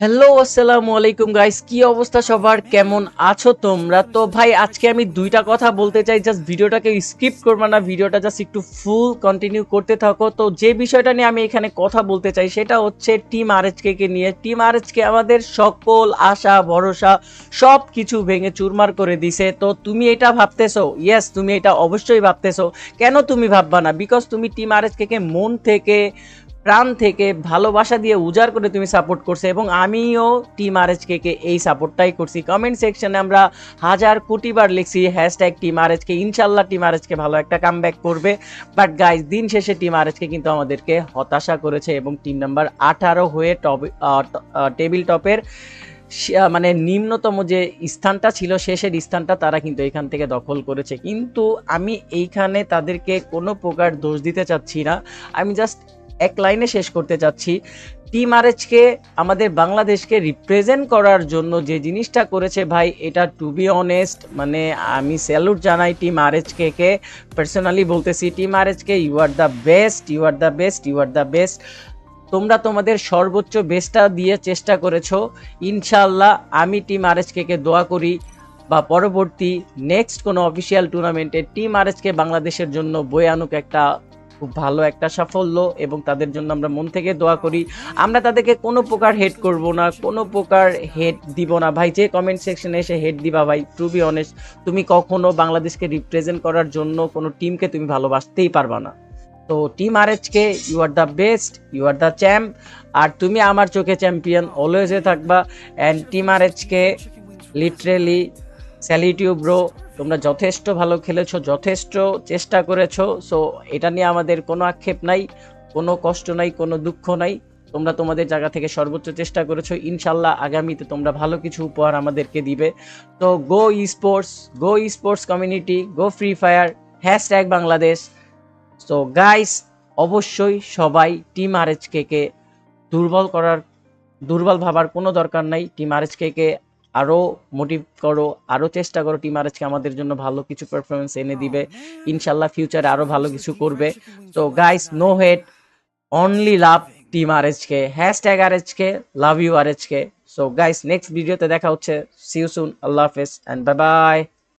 Hello আসসালামু আলাইকুম guys কি অবস্থা সবার? কেমন আছো তোমরা? তো ভাই, আজকে আমি দুইটা কথা বলতে চাই। জাস্ট ভিডিওটাকে স্কিপ করবে না, ভিডিওটা জাস্ট একটু ফুল কন্টিনিউ করতে থাকো। তো যে বিষয়টা নিয়ে আমি এখানে কথা বলতে চাই, সেটা হচ্ছে টিম আরএচকে কে নিয়ে। টিম আরএচকে আমাদের সকল আশা, ভরসা সব কিছু ভেঙে চুরমার করে দিছে। তো তুমি এটা ভাবতেছো? ইয়েস তুমি এটা অবশ্যই ভাবতেছো। কেন তুমি ভাববা না? বিকজ তুমি টিম আরএচকে কে মন থেকে প্রাণ থেকে ভালোবাসা দিয়ে উজাড় করে তুমি সাপোর্ট করছ এবং আমিও টিম আর কে এই সাপোর্টটাই করছি। কমেন্ট সেকশনে আমরা হাজার কোটিবার লিখছি হ্যাশট্যাগ টিম আর কে ইনশাল্লাহ টিম আর কে ভালো একটা কাম করবে। বাট গাইজ দিন শেষে টিম আর কে কিন্তু আমাদেরকে হতাশা করেছে এবং টিম নাম্বার আঠারো হয়ে টপ টেবিল টপের মানে নিম্নতম যে স্থানটা ছিল, শেষের স্থানটা তারা কিন্তু এখান থেকে দখল করেছে। কিন্তু আমি এইখানে তাদেরকে কোনো প্রকার দোষ দিতে চাচ্ছি না। আমি জাস্ট এক লাইনে শেষ করতে চাচ্ছি। টিম আরএচকে আমাদের বাংলাদেশকে রিপ্রেজেন্ট করার জন্য যে জিনিসটা করেছে ভাই, এটা টু বি অনেস্ট মানে আমি স্যালুট জানাই টিম আরএচকে কে। পার্সোনালি বলতেছি, team RHK you are the best you are the best you are the best তোমরা তোমাদের সর্বোচ্চ বেস্টটা দিয়ে চেষ্টা করেছ। ইনশাল্লাহ আমি টিম আরএচকে কে দোয়া করি। বা পরবর্তী নেক্সট কোনো অফিসিয়াল টুর্নামেন্টে টিম আরএচকে বাংলাদেশের জন্য বয়ে আনুক একটা খুব ভালো একটা সাফল্য এবং তাদের জন্য আমরা মন থেকে দোয়া করি। আমরা তাদেরকে কোনো প্রকার হেড করব না, কোনো প্রকার হেড দিব না। ভাই, যে কমেন্ট সেকশনে এসে হেড দিবা ভাই টু বি অনেস্ট তুমি কখনো বাংলাদেশকে রিপ্রেজেন্ট করার জন্য কোনো টিমকে তুমি ভালোবাসতেই পারবা না। তো team R K you are the best you are the champ আর তুমি আমার চোখে চ্যাম্পিয়ন অলওয়েজে থাকবা। And team R K literally salute bro তোমরা যথেষ্ট ভালো খেলেছো, যথেষ্ট চেষ্টা করেছ সো এটা নিয়ে আমাদের কোনো আক্ষেপ নাই, কোনো কষ্ট নাই, কোনো দুঃখ নাই। তোমরা তোমাদের জায়গা থেকে সর্বোচ্চ চেষ্টা করেছ, ইনশাল্লাহ আগামীতে তোমরা ভালো কিছু উপহার আমাদেরকে দিবে। তো go sports go sports community go free fire hashtag Bangladesh. So guys অবশ্যই সবাই টিম আরএচকে কে দুর্বল করার, দুর্বল ভাবার কোনো দরকার নাই। টিম আরএচকে কে আরও মোটিভ করো আরও চেষ্টা করো টিম আরএচকে আমাদের জন্য ভালো কিছু পারফরমেন্স এনে দিবে। ইনশাল্লাহ ফিউচারে আরও ভালো কিছু করবে। তো guys no hate only love team R RHK hashtag RHK love you R RHK so guys next ভিডিওতে দেখা হচ্ছে। সিউ সুন আল্লাহ হাফেজ অ্যান্ড বাই বাই